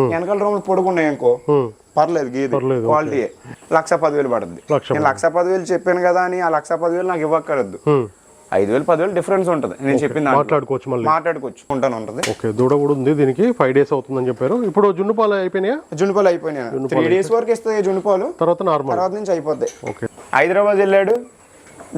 వెనకాల రూములు పొడుగున్నాయి అనుకో. ఉమ్, పర్లేదు గీది. క్వాలిటీ లక్ష పదివేలు పడుతుంది నేను లక్ష పదివేలు చెప్పాను కదా అని ఆ లక్ష పదివేలు నాకు ఇవ్వక్కర్లేదు. ఉమ్. ఐదు వేలు పదివేలు డిఫరెన్స్ ఉంటుంది. నేను చెప్పిన దాంట్లో. మాట్లాడుకోవచ్చు మళ్ళీ. మాట్లాడుకోవచ్చు. ఉంటాను ఉంటుంది. ఓకే దూడ కూడా ఉంది దీనికి. ఫైవ్ డేస్ అవుతుందని చెప్పారు. ఇప్పుడు జున్ను పాలు అయిపోయినాయా? జున్నుపాలు అయిపోయినాయి. త్రీ డేస్ వరకు ఇస్తాయి జున్నుపాలు తర్వాత నార్మల్ తర్వాత నుంచి అయిపోతాయి. ఓకే హైదరాబాద్ వెళ్ళాడు.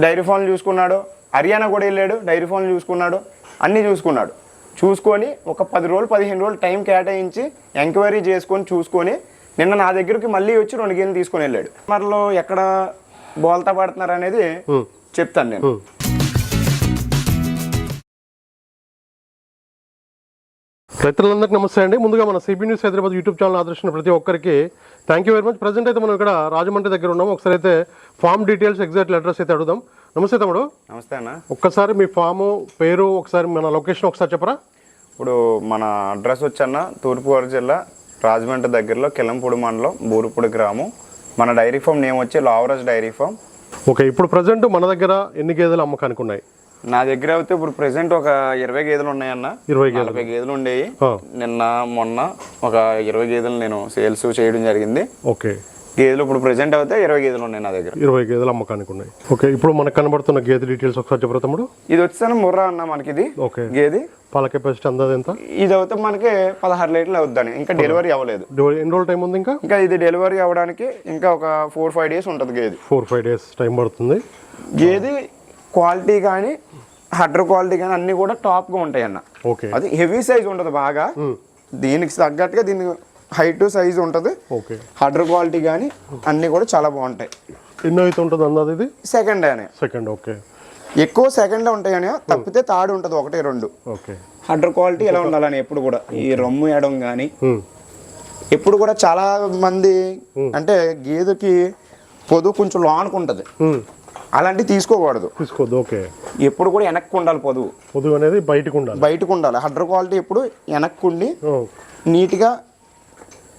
డైరీ ఫామ్లు చూసుకున్నాడు. హర్యానా కూడా వెళ్ళాడు. డైరీ ఫామ్లు చూసుకున్నాడు. అన్నీ చూసుకున్నాడు. చూసుకొని ఒక పది రోజులు పదిహేను రోజులు టైం కేటాయించి ఎంక్వైరీ చేసుకొని చూసుకొని నిన్న నా దగ్గరికి మళ్ళీ వచ్చి రెండు గేలు తీసుకొని వెళ్ళాడు. మరలో ఎక్కడ బోల్తా పడుతున్నారు అనేది చెప్తాను నేను. రైతులందరికీ నమస్తే అండి. ముందుగా మన CB news Hyderabad YouTube channel ఆదర్శించిన ప్రతి ఒక్కరికి thank you very much present అయితే మనం ఇక్కడ రాజమండ్రి దగ్గర ఉన్నాం ఒకసారి అయితే ఫామ్ డీటెయిల్స్ ఎగ్జాక్ట్ అడ్రస్ అయితే అడుగుదాం. నమస్తే తమ్ముడు. నమస్తే అన్న. ఒక్కసారి మీ ఫాము పేరు ఒకసారి మన లొకేషన్ ఒకసారి చెప్పరా? ఇప్పుడు మన అడ్రస్ వచ్చన్న తూర్పుగోదావరి జిల్లా రాజమండ్రి దగ్గరలో కిలంపూడి మండలం బూరుపూడి గ్రామం. మన డైరీ ఫామ్ నేమ్ వచ్చి లావరాజ్ డైరీ ఫామ్. ఓకే ఇప్పుడు ప్రజెంట్ మన దగ్గర ఎన్ని గేదెలు అమ్మకానికి ఉన్నాయి? నా దగ్గర అయితే ఇప్పుడు ప్రెసెంట్ ఒక ఇరవై గేదెలు ఉన్నాయన్న. ఇరవై గేదెలు. నలభై గేదెలు ఉండేవి నిన్న మొన్న ఒక ఇరవై గేదెలు నేను సేల్స్ చేయడం జరిగింది. ఓకే. గేదెలు ఇప్పుడు ప్రెసెంట్ అయితే ఇరవై గేదెలు ఉన్నాయి నా దగ్గర. ఇరవై గేదెలు అమ్మకానికి ఉన్నాయి. ఓకే ఇప్పుడు మనకు కనబడుతున్న గేదె డీటెయిల్స్ ఒకసారి చెప్పరా తమ్ముడు? ఇది వచ్చేసరి ముర్రా అన్న మనకి ఇది ఓకే. గేది. పాల కెపాసిటీ అందాది ఎంత? ఇది అయితే మనకి పదహారు లీటర్లు అవుద్దని. ఇంకా డెలివరీ అవ్వలేదు. ఎన్ని రోజులు టైం ఉంది ఇంకా? ఇంకా ఇది డెలివరీ అవ్వడానికి ఇంకా ఒక ఫోర్ ఫైవ్ డేస్ ఉంటుంది గేది. ఫోర్ ఫైవ్ డేస్ టైం పడుతుంది. గేది క్వాలిటీ కానీ హడ్డర్ క్వాలిటీ కానీ అన్నీ కూడా టాప్గా ఉంటాయి అన్న ఓకే. అది హెవీ సైజ్ ఉంటుంది బాగా. దీనికి తగ్గట్టుగా దీని హైట్ సైజ్ ఉంటుంది. ఓకే. హడ్డర్ క్వాలిటీ కానీ అన్నీ కూడా చాలా బాగుంటాయి. ఎన్నో అయితే ఉంటుంది అందాది ఇది? సెకండ్ అనే. Second okay. ఎక్కువ సెకండ్ ఉంటాయని తప్పితే థర్డ్ ఉంటుంది ఒకటి రెండు. ఓకే. క్వాలిటీ ఎలా ఉండాలని ఎప్పుడు కూడా. ఈ రొమ్ము వేయడం కానీ ఎప్పుడు కూడా చాలా మంది అంటే గేదెకి పొదువు కొంచెం లోనుకుంటుంది ఉమ్, అలాంటివి తీసుకోకూడదు. తీసుకోవద్దు ఓకే. ఎప్పుడు కూడా వెనక్కి ఉండాలి పొదువు. పొదుగు అనేది బయటకు ఉండాలి. బయటకు ఉండాలి. హడ్డర్ క్వాలిటీ ఎప్పుడు వెనక్కి ఉండి ఓ, నీట్గా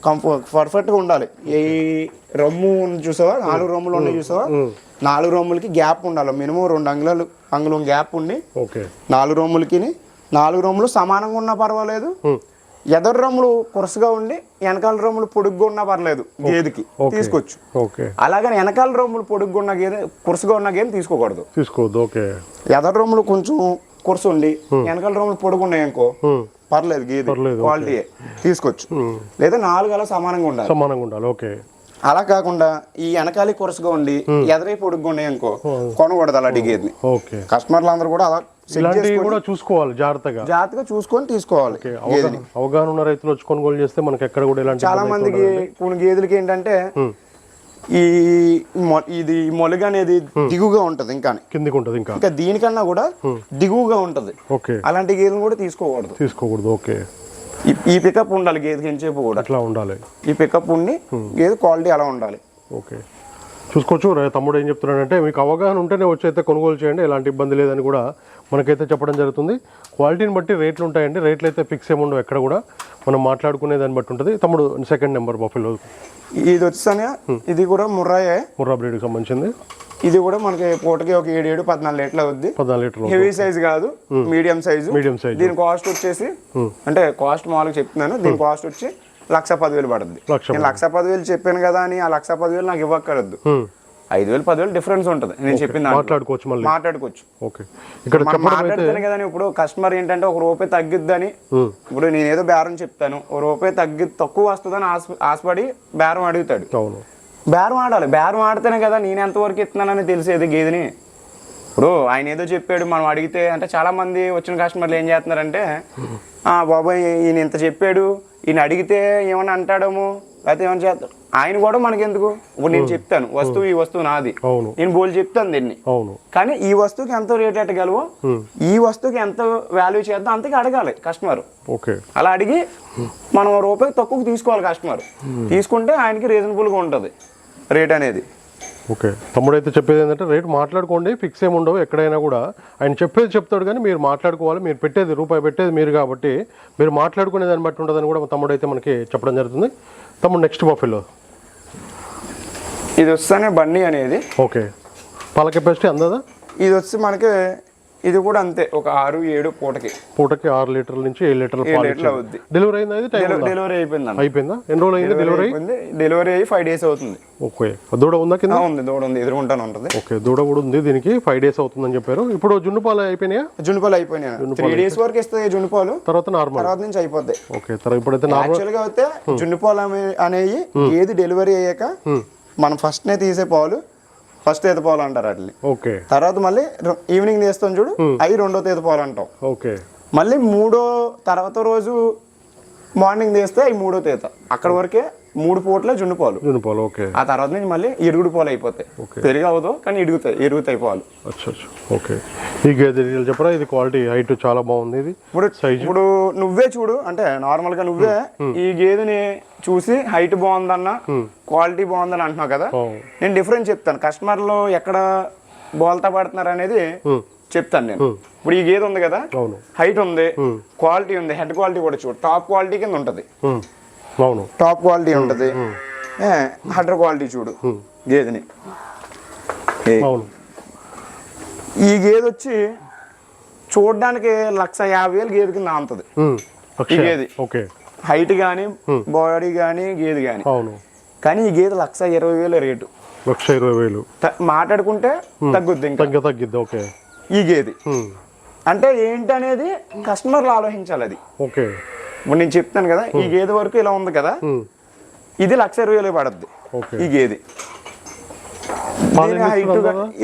కంఫర్ట్ పర్ఫెక్ట్గా ఉండాలి. ఈ రొమ్ము చూసావా? నాలుగు రొమ్ములు ఉన్నాయి చూసావా? నాలుగు రొమ్ములకి గ్యాప్ ఉండాలి. మినిమం రెండు అంగుళాలు అంగుళం గ్యాప్ ఉండి ఓకే నాలుగు రొమ్ములకి నాలుగు రొమ్ములు సమానంగా ఉన్నా పర్వాలేదు. ఎదరు రొమ్ములు కురసగా ఉండి వెనకాల రొమ్ములు పొడుగ్గా ఉన్నా పర్లేదు గేదెకి. తీసుకోవచ్చు. అలాగని వెనకాల రొమ్ములు పొడుగ్గా ఉన్న గేదె కురసగా ఉన్న గేదె తీసుకోకూడదు. తీసుకోవద్దు. ఓకే ఎదరు రొమ్ములు కొంచెం కురస ఉండి వెనకాల రొమ్ములు పొడుగు ఉన్నాయి అనుకో పర్లేదు గేదె. క్వాలిటీ తీసుకోవచ్చు లేదా నాలుగు అలా సమానంగా ఉండాలి. సమానంగా ఉండాలి ఓకే. అలా కాకుండా ఈ వెనకాలి కురసగా ఉండి ఎదరై పొడుగ్గా ఉన్నాయి అనుకో కొనకూడదు అలాంటి గేదెని ఓకే. కస్టమర్లు అందరూ కూడా అలా కూడా చూసుకోవాలి జాగ్రత్తగా. జాగ్రత్తగా చూసుకొని తీసుకోవాలి అవగాహన అవగాహన ఉన్న రైతులు వచ్చి కొనుగోలు చేస్తే మనకి ఎక్కడ కూడా ఇలాంటి చాలా మందికి కొన్ని గేదెలకి ఏంటంటే ఈ ఇది మొలగ అనేది దిగుగా ఉంటది ఇంకా. కిందికి ఉంటుంది ఇంకా. ఇంకా దీనికన్నా కూడా దిగువగా ఉంటది. ఓకే. అలాంటి గేదెలు కూడా తీసుకోకూడదు. తీసుకోకూడదు ఓకే. ఈ- పికప్ ఉండాలి గేదెకి ఎంచేపు కూడా. అట్లా ఉండాలి. ఈ పికప్ ఉండి గేదె క్వాలిటీ అలా ఉండాలి. ఓకే. చూసుకోవచ్చు తమ్ముడు ఏం చెప్తున్నాడంటే మీకు అవగాహన ఉంటేనే వచ్చి అయితే కొనుగోలు చేయండి ఎలాంటి ఇబ్బంది లేదని కూడా మనకైతే చెప్పడం జరుగుతుంది. క్వాలిటీని బట్టి రేట్లు ఉంటాయండి రేట్లు అయితే ఫిక్స్ ఏమి ఉండవు ఎక్కడ కూడా. మనం మాట్లాడుకునే దాన్ని బట్టి ఉంటుంది. తమ్ముడు సెకండ్ నెంబర్ బఫెలో ఇది వచ్చానే ఇది కూడా ముర్రాయే. ముర్రా బ్రీడ్కి సంబంధించింది. ఇది కూడా మనకి పూటకి ఒక ఏడు ఏడు పద్నాలుగు లీటర్లు అవుద్ది. పద్నాలుగు లీటర్లు హెవీ సైజ్ కాదు మీడియం సైజు. Medium size. దీని కాస్ట్ వచ్చేసి అంటే కాస్ట్ మామూలుగా చెప్తున్నాను దీని కాస్ట్ వచ్చి లక్ష పదివేలు పడుతుంది లక్ష నేను లక్ష పదివేలు చెప్పాను కదా అని ఆ లక్ష పదివేలు నాకు ఇవ్వక్కర్లేదు. ఐదు వేలు పదివేలు డిఫరెన్స్ ఉంటుంది. నేను చెప్పిన. మాట్లాడుకోవచ్చు మళ్ళీ. మాట్లాడుకోవచ్చు. ఓకే ఇక్కడ మాట్లాడుతాను కదా ఇప్పుడు కస్టమర్ ఏంటంటే ఒక రూపాయి తగ్గిద్దని ఉమ్, ఇప్పుడు నేను ఏదో బేరం చెప్తాను. ఒక రూపాయి తగ్గి తక్కువ వస్తుందని ఆశ ఆశపడి బేరం అడుగుతాడు. అవును. బేరం ఆడాలి. బేరం ఆడితేనే కదా నేను ఎంతవరకు ఇస్తున్నానని తెలిసేది గేదెని. ఇప్పుడు ఆయన ఏదో చెప్పాడు మనం అడిగితే అంటే చాలా మంది వచ్చిన కస్టమర్లు ఏం చేస్తున్నారంటే "ఆ, బాబాయ్ ఈయన ఇంత చెప్పాడు. ఈయన అడిగితే ఏమన్నా అంటాడేమో? లేకపోతే ఏమైనా చేస్తాడు? ఆయన కూడా మనకి ఎందుకు ఇప్పుడు నేను చెప్తాను వస్తువు ఈ వస్తువు నాది. నేను బోల్ చెప్తాను దీన్ని. కానీ ఈ వస్తువుకి ఎంత రేట్ ఎట్టగలవో ఈ వస్తువుకి ఎంత వాల్యూ చేద్దాం అంతకి అడగాలి కస్టమర్ ఓకే. అలా అడిగి మనం రూపాయి తక్కువ తీసుకోవాలి కస్టమర్ తీసుకుంటే ఆయనకి రీజనబుల్గా ఉంటుంది రేట్ అనేది. ఓకే. తమ్ముడు అయితే చెప్పేది ఏంటంటే రేట్ మాట్లాడుకోండి ఫిక్స్ ఏమి ఉండవు ఎక్కడైనా కూడా. ఆయన చెప్పేది చెప్తాడు కానీ మీరు మాట్లాడుకోవాలి మీరు పెట్టేది రూపాయి పెట్టేది మీరు కాబట్టి మీరు మాట్లాడుకునే దాన్ని బట్టి ఉంటుందని కూడా తమ్ముడు అయితే మనకి చెప్పడం జరుగుతుంది. తమ్ముడు నెక్స్ట్ బఫెలో ఇది వస్తేనే బండి అనేది. ఓకే పాల కెపాసిటీ అందదా? ఇది వచ్చి మనకి ఇది కూడా అంతే ఒక ఆరు ఏడు పూటకి. పూటకి ఆరు లీటర్ల నుంచి ఏడు లీటర్ల పాలు అవుద్ది. డెలివరీ అయింది? అది డెలివరీ అయిపోయింది అయిపోయిందా? ఎన్ని రోజులు అయింది డెలివరీ అయిపోయింది. డెలివరీ అయ్యి ఫైవ్ డేస్ అవుతుంది. ఓకే. దూడ ఉందా కింద? ఉంది. దూడ ఉంది. ఎదురుకుంటాను ఉంటుంది. ఓకే. దూడ కూడా ఉంది దీనికి. ఫైవ్ డేస్ అవుతుందని చెప్పారు. ఇప్పుడు జున్ను పాలు అయిపోయినాయా? జున్నుపాలు అయిపోయినాయి త్రీ డేస్ వరకు ఇస్తాయి జున్నుపాలు తర్వాత నార్మల్ తర్వాత నుంచి అయిపోతాయి ఓకే. తర్వాత ఇప్పుడైతే నార్మల్గా అయితే జున్నుపాలు అనే- అనేవి ఏది డెలివరీ అయ్యాక మనం ఫస్ట్ నే తీసే పాలు ఫస్ట్ ఈత పాలు అంటారు వాటిని ఓకే. తర్వాత మళ్ళీ ఈవినింగ్ తీస్తాం చూడు అవి రెండో తీత పాలు అంటాం. ఓకే. మళ్ళీ మూడో తర్వాత రోజు మార్నింగ్ తీస్తే అవి మూడో తీత అక్కడ వరకే మూడు పూట్ల జున్ను పాలు. జున్ను పాలు ఓకే. ఆ తర్వాత నుంచి మళ్ళీ ఇరుగుడు పాలు అయిపోతాయి. పెరిగి అవ్వదు కానీ ఇరుగుతాయి ఎరుగుతాయి పాలు. అచ్చా ఓకే. ఈ గేదె చెప్పరా? ఇది క్వాలిటీ హైట్ చాలా బాగుంది ఇది. ఇప్పుడు Size? ఇప్పుడు నువ్వే చూడు అంటే నార్మల్గా నువ్వే ఈ గేదెని చూసి హైట్ బాగుందన్న క్వాలిటీ బాగుందని అంటున్నావు కదా? నేను డిఫరెన్స్ చెప్తాను. కస్టమర్లు ఎక్కడ బోల్తా పడుతున్నారు అనేది చెప్తాను నేను. ఇప్పుడు ఈ గేదె ఉంది కదా? హైట్ ఉంది క్వాలిటీ ఉంది హెడ్ క్వాలిటీ కూడా చూడు. టాప్ క్వాలిటీ కింద ఉంటది. అవును. టాప్ క్వాలిటీ ఉంటది. హండ్రెడ్ క్వాలిటీ చూడు గేదెని. ఈ గేదె వచ్చి చూడడానికి లక్ష యాభై వేలు గేదె కింద అక్షయ. గేదె. ఓకే. హైట్ కానీ బాడీ కానీ గేదె కానీ అవును. కానీ ఈ గేదె లక్ష ఇరవై వేల రేటు. లక్ష ఇరవై వేలు. మాట్లాడుకుంటే తగ్గుద్ది ఇంకా. తగ్గ తగ్గిద్ది ఓకే. ఈ గేదె. అంటే ఏంటి అనేది కస్టమర్లు ఆలోచించాలి అది. ఓకే. ఇప్పుడు నేను చెప్తాను కదా ఈ గేదె వరకు ఇలా ఉంది కదా ఇది లక్ష ఇరవై వేలు పడద్ది ఈ గేదె?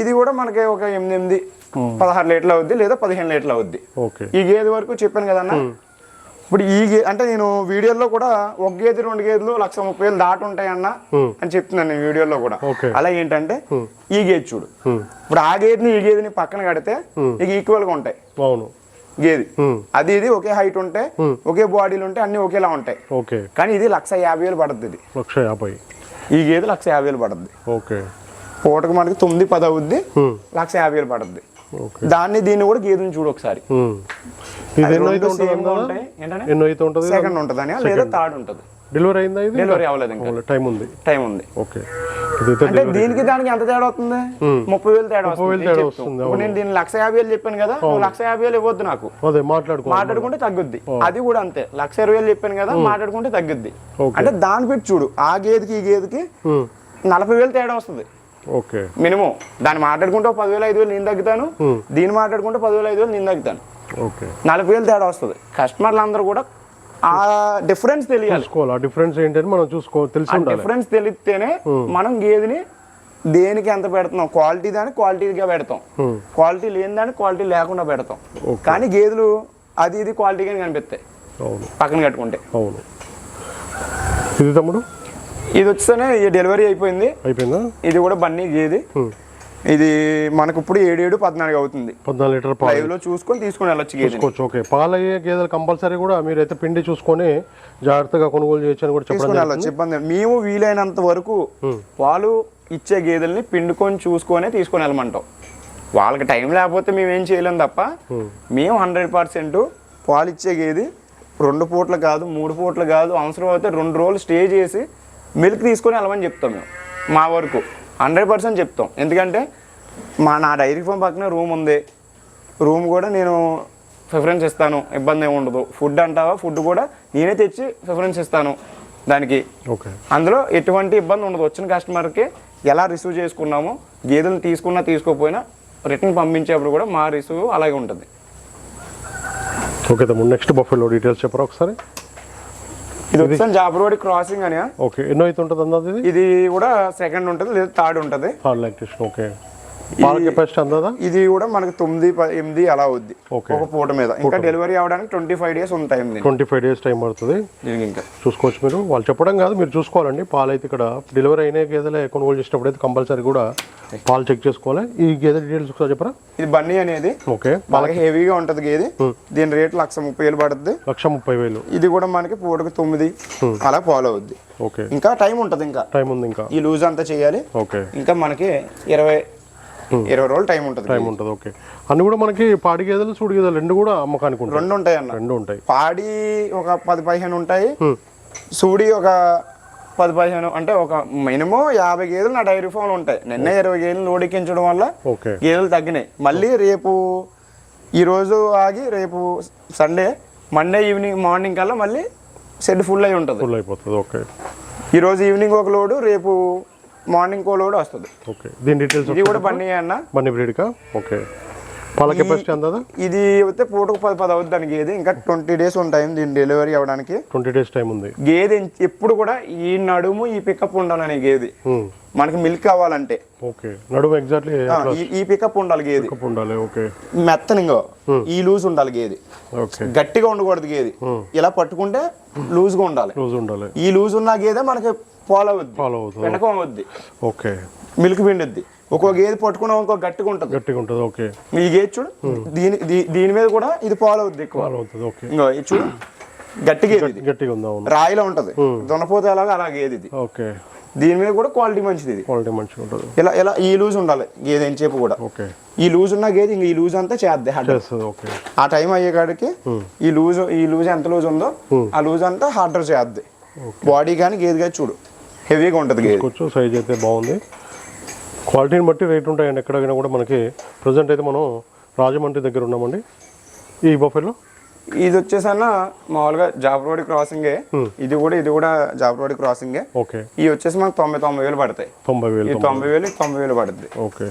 ఇది కూడా మనకి ఒక ఎనిమిది ఎనిమిది పదహారు లీటర్లు అవుద్ది లేదా పదిహేను లీటర్లు అవుద్ది. ఈ గేదె వరకు చెప్పాను కదన్న ఇప్పుడు ఈ గే అంటే నేను వీడియోలో కూడా ఒక గేదె రెండు గేదెలు లక్ష ముప్పై వేలు దాటి ఉంటాయన్న. అని చెప్తున్నాను నేను వీడియోలో కూడా. అలా ఏంటంటే ఈ గేదె చూడు. ఇప్పుడు ఆ గేదెని ఈ గేదెని పక్కన కడితే ఇక ఈక్వల్గా ఉంటాయి. అవును. గేదె. అది ఇది ఒకే హైట్ ఉంటే ఒకే బాడీలు ఉంటే అన్ని ఒకేలా ఉంటాయి. ఓకే. కానీ ఇది లక్ష యాభై వేలు పడుతుంది ఇది. లక్ష యాభై. ఈ గేదె లక్ష యాభై వేలు పడుతుంది ఓకే. పూటకు మనకి తొమ్మిది పది అవుద్ది లక్ష యాభై వేలు పడుతుంది దాన్ని దీన్ని కూడా గేదెని చూడు ఒకసారి. ఉంటుంది ఉంటుంది? సెకండ్ ఉంటుందని లేదా థర్డ్ ఉంటుంది. డెలివరీ అయిందా ఇది డెలివరీ అవ్వలేదు ఇంకా. టైం ఉంది. టైం ఉంది. ఓకే అంటే దీనికి దానికి ఎంత తేడా అవుతుంది ముప్పై వేలు తేడా వస్తుంది. నేను. వస్తుంది, దీన్ని లక్ష యాభై వేలు చెప్పాను కదా లక్ష యాభై వేలు ఇవ్వద్దు నాకు. మాట్లాడుకుంటే తగ్గుద్ది. అది కూడా అంతే. లక్ష ఇరవై వేలు చెప్పాను కదా మాట్లాడుకుంటే తగ్గుద్ది. అంటే దాన్ని పెట్టి చూడు ఆ గేదెకి ఈ గేదెకి ఉమ్, నలభై వేలు తేడా వస్తుంది. Okay minimum. దాన్ని మాట్లాడుకుంటే పదివేలు ఐదు వేలు నేను తగ్గుతాను. దీన్ని మాట్లాడుకుంటే పదివేలు ఐదు వేలు నేను తగ్గుతాను. నలభై వేలు తేడా వస్తుంది. కస్టమర్లు అందరూ కూడా ఆ డిఫరెన్స్ తెలియాలి. చూసుకోవాలి ఆ డిఫరెన్స్ ఏంటని మనం చూసుకో తెలిసి ఉండాలి డిఫరెన్స్ తెలిస్తేనే మనం గేదెని దేనికి ఎంత పెడుతున్నాం? క్వాలిటీ దాన్ని క్వాలిటీగా పెడతాం. Hmm. క్వాలిటీ లేని దాన్ని క్వాలిటీ లేకుండా పెడతాం. కానీ గేదెలు అది ఇది క్వాలిటీగా కనిపిస్తాయి. అవును. పక్కన కట్టుకుంటే. అవును. ఇది తమ్ముడు? ఇది వచ్చేనే ఈ డెలివరీ అయిపోయింది. అయిపోయిందా? ఇది కూడా బన్నీ గేది. Hmm. ఇది మనకు ఇప్పుడు ఏడు ఏడు పద్నాలుగు అవుతుంది. పద్నాలుగు లీటర్ పాలు. లైవ్లో చూసుకొని తీసుకొని వెళ్ళొచ్చు గేదెని. తీసుకోవచ్చు ఓకే. పాలు అయ్యే గేదెలు కంపల్సరీ కూడా మీరైతే పిండి చూసుకొని జాగ్రత్తగా కొనుగోలు చేయొచ్చు అని కూడా చెప్పడం తీసుకొని వెళ్ళొచ్చు. ఇబ్బంది లేదు. మేము వీలైనంత వరకు పాలు ఇచ్చే గేదెల్ని పిండుకొని చూసుకొనే తీసుకొని వెళ్ళమంటాం. వాళ్ళకి టైం లేకపోతే మేము ఏం చేయలేం తప్ప మేము హండ్రెడ్ పర్సెంట్ పాలు ఇచ్చే గేది రెండు పూటలు కాదు మూడు పూటలు కాదు అవసరం అయితే రెండు రోజులు స్టే చేసి మిల్క్ తీసుకొని వెళ్ళమని చెప్తాం మేము మా వరకు. హండ్రెడ్ పర్సెంట్ చెప్తాం. ఎందుకంటే మా నా డైరీ ఫామ్ పక్కన రూమ్ ఉంది. రూమ్ కూడా నేను ప్రిఫరెన్స్ ఇస్తాను. ఇబ్బంది ఏమి ఉండదు. ఫుడ్ అంటావా? ఫుడ్ కూడా నేనే తెచ్చి ప్రిఫరెన్స్ ఇస్తాను దానికి. ఓకే. అందులో ఎటువంటి ఇబ్బంది ఉండదు. వచ్చిన కస్టమర్కి ఎలా రిసీవ్ చేసుకున్నామో గేదెలు తీసుకున్నా తీసుకోకపోయినా రిటర్న్ పంపించేప్పుడు కూడా మా రిసీవ్ అలాగే ఉంటుంది. ఓకే తమ్ముడు నెక్స్ట్ బఫెలో డీటెయిల్స్ చెప్పరా ఒకసారి? ఇది వచ్చాను జాబరోడి క్రాసింగ్ అని ఓకే. ఎన్నో అయితే ఉంటుంది అన్నది ఇది కూడా సెకండ్ ఉంటుంది లేదా థర్డ్ ఉంటుంది. Hard lactation okay. పాల కెపాసిటీ అందా ఇది కూడా మనకి తొమ్మిది ఎనిమిది అలా అవుద్ది. ఒక పూట మీద. ఇంకా డెలివరీ అవ్వడానికి ట్వంటీ ఫైవ్ డేస్ ఉంటాయి దీనికి. ట్వంటీ ఫైవ్ డేస్ టైం పడుతుంది. ఇంకా. చూసుకోవచ్చు మీరు. వాళ్ళు చెప్పడం కాదు మీరు చూసుకోవాలండి. పాలు అయితే ఇక్కడ డెలివరీ అయిన గేదెలే కొనుగోలు చేసినప్పుడు అయితే కంపల్సరీ కూడా పాలు చెక్ చేసుకోవాలి. ఈ గేదె డీటెయిల్స్ ఒకసారి చెప్పరా? ఇది బన్నీ అనేది. ఓకే. బాగా హెవీగా ఉంటుంది గేది. దీని రేట్ లక్ష ముప్పై వేలు పడుతుంది లక్ష ముప్పై వేలు. ఇది కూడా మనకి పూటకు తొమ్మిది. అలా ఫాలో అవుద్ది. ఓకే. ఇంకా టైం ఉంటుంది ఇంకా. టైం ఉంది ఇంకా. ఈ లూజ్ అంతా చేయాలి. ఓకే. ఇంకా మనకి ఇరవై ఇరవై రోజులు టైం ఉంటుంది టైం ఉంటుంది ఓకే అన్ని కూడా మనకి పాడి గేదెలు సూడి గేదెలు రెండు కూడా అమ్మకానికి ఉంటాయి. రెండు ఉంటాయి అన్న. రెండు ఉంటాయి. పాడి ఒక పది పదిహేను ఉంటాయి సూడి ఒక పది పదిహేను అంటే ఒక మినిమం యాభై గేదెలు నా డైరీ ఫామ్లో ఉంటాయి. నిన్న ఇరవై గేదెలు లోడెక్కించడం వల్ల ఓకే గేదెలు తగ్గినాయి. మళ్ళీ రేపు ఈరోజు ఆగి రేపు సండే మండే ఈవినింగ్ మార్నింగ్ కల్లా మళ్ళీ షెడ్ ఫుల్ అయి ఉంటుంది. ఫుల్ అయిపోతుంది ఓకే ఈరోజు ఈవినింగ్ ఒక లోడు రేపు మార్నింగ్ ఒక లోడు వస్తుంది. ఓకే. దీని డీటెయిల్స్ ఇది కూడా బండి అన్న? బన్నీ బ్రీడ్కా? ఓకే. పాల కెపాసిటీ అందా ఇది అయితే పూటకు పది పది అవుతుంది దానికి గేదె. ఇంకా ట్వంటీ డేస్ ఉంటాయి దీని డెలివరీ అవ్వడానికి. ట్వంటీ డేస్ టైం ఉంది. గేదె ఎప్పుడు కూడా ఈ నడుము ఈ పికప్ ఉండాలని గేదె. మనకి మిల్క్ కావాలంటే. ఓకే. నడుము ఎగ్జాక్ట్లీ ఈ- పికప్ ఉండాలి గేది. ఉండాలి ఓకే. మెత్తనింగో. ఈ లూజ్ ఉండాలి గేది. ఓకే. గట్టిగా ఉండకూడదు గేది. ఇలా పట్టుకుంటే లూజ్గా ఉండాలి. రోజు ఉండాలి. ఈ లూజ్ ఉన్న గేదె మనకి పాలు అవుద్ది. ఫాలో అవుతుంది. వెనకం అవుద్ది ఓకే. మిల్క్ పిండిద్ది. ఒక్కో గేదె పట్టుకున్నాం ఇంకో గట్టిగా ఉంటుంది. గట్టిగా ఉంటుంది ఓకే. ఈ గేదె చూడు దీని దీని మీద కూడా ఇది పాలు అవుద్ది ఎక్కువ. ఫాలో అవుతుంది ఓకే. ఇంకో ఇది చూడు గట్టి గేది ఇది. గట్టిగా ఉంది అవును. రాయిలో ఉంటది. దున్నపోతే అలాగా అలా గేది ఇది. ఓకే. దీని మీద కూడా క్వాలిటీ మంచిది ఇది. క్వాలిటీ మంచిగా ఉంటుంది. ఇలా ఇలా ఈ లూజ్ ఉండాలి గేదె అని చెప్పు కూడా. ఓకే. ఈ లూజ్ ఉన్న గేదె ఇంక ఈ లూజ్ అంతా చేద్ది చేస్తుంది ఓకే. ఆ టైం అయ్యేకాడికి ఈ లూజ్ ఈ లూజ్ ఎంత లూజ్ ఉందో ఆ లూజ్ అంతా హార్డర్ చేద్ది. బాడీ కానీ గేదె కానీ చూడు. హెవీగా ఉంటుంది కొంచెం సైజ్ అయితే బాగుంది. క్వాలిటీని బట్టి రేట్ ఉంటాయండి. ఎక్కడికైనా కూడా మనకి ప్రజెంట్ అయితే మనం రాజమండ్రి దగ్గర ఉన్నామండి. ఈ బఫెలో ఇది వచ్చేసన్న మామూలుగా జాబ్ రోడ్ క్రాసింగే ఇది కూడా ఇది కూడా జాబ్ రోడ్ క్రాసింగే ఓకే. ఇవి వచ్చేసి మనకు తొంభై తొంభై వేలు పడతాయి. తొంభై వేలు తొంభై వేలు. తొంభై వేలు పడుతుంది ఓకే.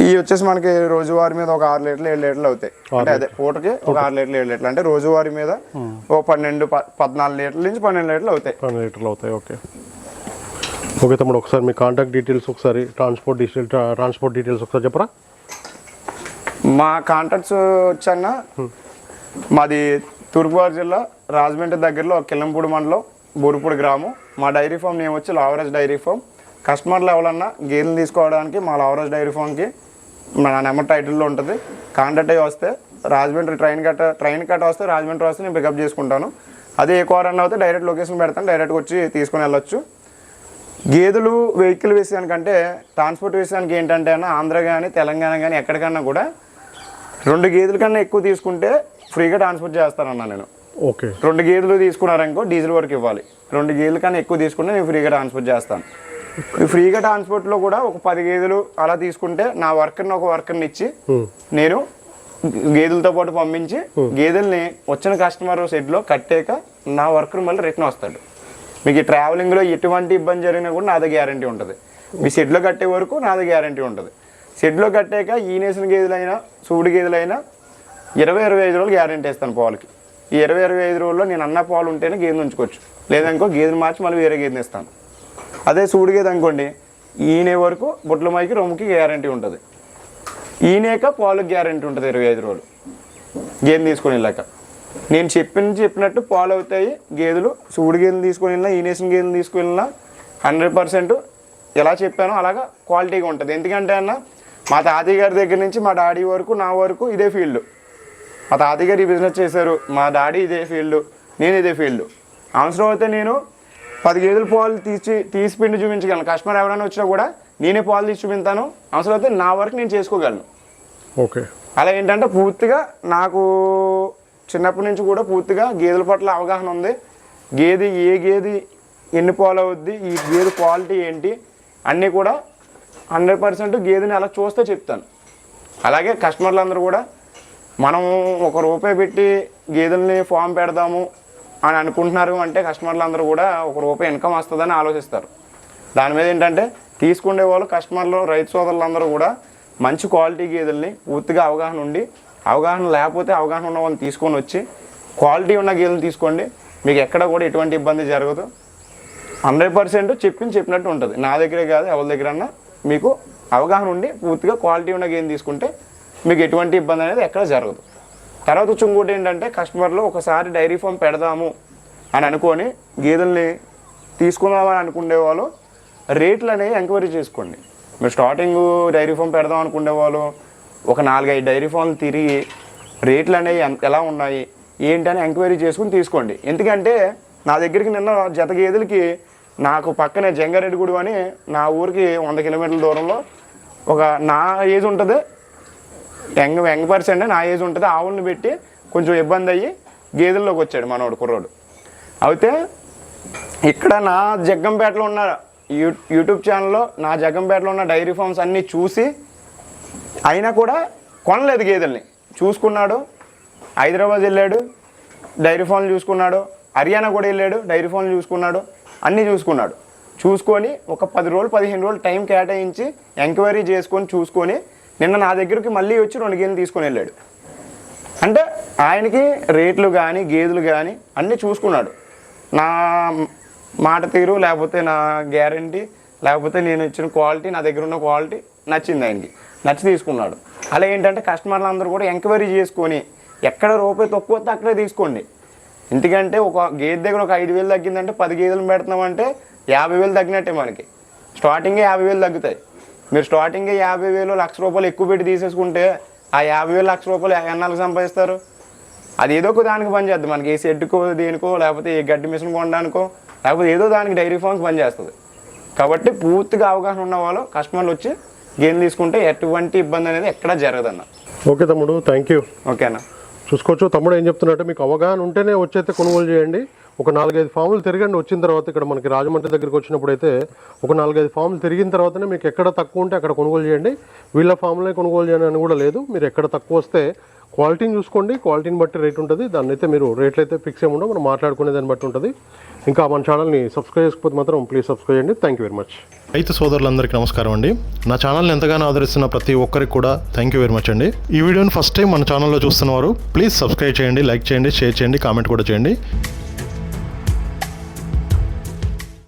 ఇవి వచ్చేసి మనకి రోజువారి మీద ఒక ఆరు లీటర్లు ఏడు లీటర్లు అవుతాయి. అంటే అదే పూటకి ఒక ఆరు లీటర్లు ఏడు లీటర్లు. అంటే రోజువారి మీద ఓ పన్నెండు పద్నాలుగు లీటర్ల నుంచి పన్నెండు లీటర్లు అవుతాయి. పన్నెండు లీటర్లు అవుతాయి. ఓకే. ఓకే తమ్ముడు ఒకసారి మీ కాంటాక్ట్ డీటెయిల్స్ ఒకసారి ట్రాన్స్పోర్ట్ డీటెయిల్ ట్రాన్స్పోర్ట్ డీటెయిల్స్ ఒకసారి చెప్పరా? మా కాంటాక్ట్స్ వచ్చన్న మాది తూర్పుగోదావరి జిల్లా రాజమండ్రి దగ్గరలో కిల్లంపూడి మండలం బూరుపూడి గ్రామం. మా డైరీ ఫామ్ నేమ్ వచ్చి లావరేజ్ డైరీ ఫామ్. కస్టమర్లు ఎవరన్నా గేదెలు తీసుకోవడానికి మా లావరేజ్ డైరీ ఫామ్కి మన నెంబర్ టైటిల్లో ఉంటుంది. కాంటాక్ట్ అయ్యి వస్తే రాజమండ్రి ట్రైన్ కట్ట ట్రైన్ కట్ట వస్తే రాజమండ్రి వస్తే నేను పికప్ చేసుకుంటాను. అదే ఏ కార్ అన్న అయితే డైరెక్ట్ లొకేషన్ పెడతాను డైరెక్ట్గా వచ్చి తీసుకొని వెళ్ళొచ్చు. గేదెలు వెహికల్ విషయానికంటే ట్రాన్స్పోర్ట్ విషయానికి ఏంటంటే అన్న ఆంధ్ర కానీ తెలంగాణ కానీ ఎక్కడికన్నా కూడా రెండు గేదెల కన్నా ఎక్కువ తీసుకుంటే ఫ్రీగా ట్రాన్స్పోర్ట్ చేస్తానన్నా నేను. ఓకే. రెండు గేదెలు తీసుకున్నారనుకో డీజిల్ వరకు ఇవ్వాలి. రెండు గేదెల కన్నా ఎక్కువ తీసుకుంటే నేను ఫ్రీగా ట్రాన్స్పోర్ట్ చేస్తాను. ఫ్రీగా ట్రాన్స్పోర్ట్లో కూడా ఒక పది గేదెలు అలా తీసుకుంటే నా వర్కర్ని ఒక వర్కర్ని ఇచ్చి నేను గేదెలతో పాటు పంపించి గేదెల్ని వచ్చిన కస్టమర్ షెడ్లో కట్టాక నా వర్కర్ మళ్ళీ రిటర్న్ వస్తాడు. మీకు ఈ ట్రావెలింగ్లో ఎటువంటి ఇబ్బంది జరిగినా కూడా నాదే గ్యారంటీ ఉంటుంది. మీ షెడ్లో కట్టే వరకు నాదే గ్యారంటీ ఉంటుంది. షెడ్లో కట్టాక ఈనేసిన గేదెలైనా సూడి గేదెలైనా ఇరవై ఇరవై ఐదు రోజులు గ్యారంటీ ఇస్తాను పాలకి. ఈ ఇరవై ఇరవై ఐదు రోజుల్లో నేను అన్న పాలు ఉంటేనే గేదె ఉంచుకోవచ్చు. లేదనుకో గేదెని మార్చి మళ్ళీ వేరే గేదెని ఇస్తాను. అదే సూడిగేది అనుకోండి ఈనే వరకు బొట్ల మైకి రొమ్ముకి గ్యారంటీ ఉంటుంది. ఈనేక పాలకు గ్యారంటీ ఉంటుంది ఇరవై ఐదు రోజులు. గేదెని తీసుకొని వెళ్ళాక. నేను చెప్పిన చెప్పినట్టు పాలు అవుతాయి గేదెలు సూడి గేదెలు తీసుకొని వెళ్ళినా ఈనేసిన గేదెలు తీసుకుని వెళ్ళినా హండ్రెడ్ పర్సెంట్ ఎలా చెప్పానో అలాగా క్వాలిటీగా ఉంటుంది. ఎందుకంటే అన్న మా తాతయ్య గారి దగ్గర నుంచి మా డాడీ వరకు నా వరకు ఇదే ఫీల్డ్. మా తాతయ్య గారు ఈ బిజినెస్ చేశారు మా డాడీ ఇదే ఫీల్డ్ నేను ఇదే ఫీల్డ్. అవసరం అయితే నేను పది గేదెల పాలు తీసి తీసి పిండి చూపించగలను. కస్టమర్ ఎవరైనా వచ్చినా కూడా నేనే పాలు తీసి చూపించాను అవసరం అయితే నా వరకు నేను చేసుకోగలను. ఓకే. అలా ఏంటంటే పూర్తిగా నాకు చిన్నప్పటి నుంచి కూడా పూర్తిగా గేదెల పట్ల అవగాహన ఉంది. గేదె ఏ గేదె ఎన్ని పాలు అవుద్ది ఈ గేదె క్వాలిటీ ఏంటి అన్నీ కూడా హండ్రెడ్ పర్సెంట్ గేదెని అలా చూస్తే చెప్తాను. అలాగే కస్టమర్లు అందరూ కూడా మనం ఒక రూపాయి పెట్టి గేదెల్ని ఫామ్ పెడదాము అని అనుకుంటున్నారు అంటే కస్టమర్లు అందరూ కూడా ఒక రూపాయి ఇన్కమ్ వస్తుందని ఆలోచిస్తారు. దాని మీద ఏంటంటే తీసుకునే వాళ్ళు కస్టమర్లు రైతు సోదరులందరూ కూడా మంచి క్వాలిటీ గేదెల్ని పూర్తిగా అవగాహన ఉండి అవగాహన లేకపోతే అవగాహన ఉన్న వాళ్ళని తీసుకొని వచ్చి క్వాలిటీ ఉన్న గేదెలు తీసుకోండి. మీకు ఎక్కడ కూడా ఎటువంటి ఇబ్బంది జరగదు. హండ్రెడ్ పర్సెంట్ చెప్పింది చెప్పినట్టు ఉంటుంది. నా దగ్గరే కాదు ఎవరి దగ్గరన్నా మీకు అవగాహన ఉండి పూర్తిగా క్వాలిటీ ఉన్న గేమ్ తీసుకుంటే మీకు ఎటువంటి ఇబ్బంది అనేది ఎక్కడ జరగదు. తర్వాత వచ్చి ఇంకోటి ఏంటంటే కస్టమర్లు ఒకసారి డైరీ ఫామ్ పెడదాము అని అనుకొని గేదెల్ని తీసుకుందామని అనుకునే వాళ్ళు రేట్లు అనేవి ఎంక్వైరీ చేసుకోండి. మీరు స్టార్టింగ్ డైరీ ఫామ్ పెడదాం అనుకునే వాళ్ళు ఒక నాలుగైదు డైరీ ఫామ్లు తిరిగి రేట్లు అనేవి ఎలా ఉన్నాయి ఏంటని ఎంక్వైరీ చేసుకుని తీసుకోండి. ఎందుకంటే నా దగ్గరికి నిన్న జత గేదెలకి నాకు పక్కనే జంగారెడ్డిగూడు అని నా ఊరికి వంద కిలోమీటర్ల దూరంలో ఒక నా ఏజ్ ఉంటుంది యంగ్ యంగ్ పర్సన్ నా ఏజ్ ఉంటుంది ఆవులను పెట్టి కొంచెం ఇబ్బంది అయ్యి గేదెల్లోకి వచ్చాడు మనోడు కుర్రోడు. అయితే ఇక్కడ నా జగ్గంపేటలో ఉన్న యూ యూట్యూబ్ ఛానల్లో నా జగ్గంపేటలో ఉన్న డైరీ ఫార్మ్స్ అన్నీ చూసి అయినా కూడా కొనలేదు గేదెల్ని. చూసుకున్నాడు హైదరాబాద్ వెళ్ళాడు డైరీ ఫామ్లు చూసుకున్నాడు హర్యానా కూడా వెళ్ళాడు డైరీ ఫామ్లు చూసుకున్నాడు అన్నీ చూసుకున్నాడు. చూసుకొని ఒక పది రోజులు పదిహేను రోజులు టైం కేటాయించి ఎంక్వైరీ చేసుకొని చూసుకొని నిన్న నా దగ్గరికి మళ్ళీ వచ్చి రెండు గేదెలు తీసుకొని వెళ్ళాడు. అంటే ఆయనకి రేట్లు కానీ గేదెలు కానీ అన్నీ చూసుకున్నాడు. నా మాట తీరు లేకపోతే నా గ్యారంటీ లేకపోతే నేను ఇచ్చిన క్వాలిటీ నా దగ్గర ఉన్న క్వాలిటీ నచ్చింది ఆయనకి. నచ్చి తీసుకున్నాడు. అలా ఏంటంటే కస్టమర్లు అందరూ కూడా ఎంక్వైరీ చేసుకొని ఎక్కడ రూపాయి తక్కువ వస్తే అక్కడే తీసుకోండి. ఎందుకంటే ఒక గేదె దగ్గర ఒక ఐదు వేలు తగ్గిందంటే పది గేదెలు పెడుతున్నామంటే యాభై వేలు తగ్గినట్టే మనకి. స్టార్టింగే యాభై వేలు తగ్గుతాయి. మీరు స్టార్టింగే యాభై వేలు లక్ష రూపాయలు ఎక్కువ పెట్టి తీసేసుకుంటే ఆ యాభై వేలు లక్ష రూపాయలు ఎన్నాళ్ళకి సంపాదిస్తారు? అది ఏదో ఒక దానికి పని చేద్దాం. మనకి ఏ షెడ్కో దేనికో లేకపోతే ఏ గడ్డి మిషన్ కొనడానికో లేకపోతే ఏదో దానికి డైరీ ఫార్మ్స్ పనిచేస్తుంది కాబట్టి పూర్తిగా అవగాహన ఉన్న వాళ్ళు కస్టమర్లు వచ్చి గేమ్ తీసుకుంటే ఎటువంటి ఇబ్బంది అనేది ఎక్కడా జరగదన్న. ఓకే తమ్ముడు థ్యాంక్ యూ ఓకేనా చూసుకోవచ్చు. తమ్ముడు ఏం చెప్తున్నట్టే మీకు అవగాహన ఉంటేనే వచ్చైతే కొనుగోలు చేయండి. ఒక నాలుగైదు ఫాములు తిరగండి. వచ్చిన తర్వాత ఇక్కడ మనకి రాజమండ్రి దగ్గరికి వచ్చినప్పుడు అయితే ఒక నాలుగైదు ఫాములు తిరిగిన తర్వాతనే మీకు ఎక్కడ తక్కువ ఉంటే అక్కడ కొనుగోలు చేయండి. వీళ్ళ ఫామ్లే కొనుగోలు చేయాలని అని కూడా లేదు. మీరు ఎక్కడ తక్కువ వస్తే క్వాలిటీని చూసుకోండి. క్వాలిటీని బట్టి రేట్ ఉంటుంది. దాన్ని అయితే మీరు రేట్లు అయితే ఫిక్స్ ఏముండో మనం మాట్లాడుకునే దాన్ని బట్టి ఉంటుంది. ఇంకా మన ఛానల్ని సబ్స్క్రైబ్ చేసుకోకపోతే మాత్రం ప్లీజ్ సబ్స్క్రైబ్ చేయండి. థ్యాంక్ యూ వెరీ మచ్ రైతు సోదరులందరికీ నమస్కారం అండి. నా ఛానల్ని ఎంతగానో ఆదరిస్తున్న ప్రతి ఒక్కరికి కూడా థ్యాంక్ యూ వెరీ మచ్ అండి. ఈ వీడియోని ఫస్ట్ టైం మన ఛానల్లో చూస్తున్నవారు ప్లీజ్ సబ్స్క్రైబ్ చేయండి లైక్ చేయండి షేర్ చేయండి కామెంట్ కూడా చేయండి.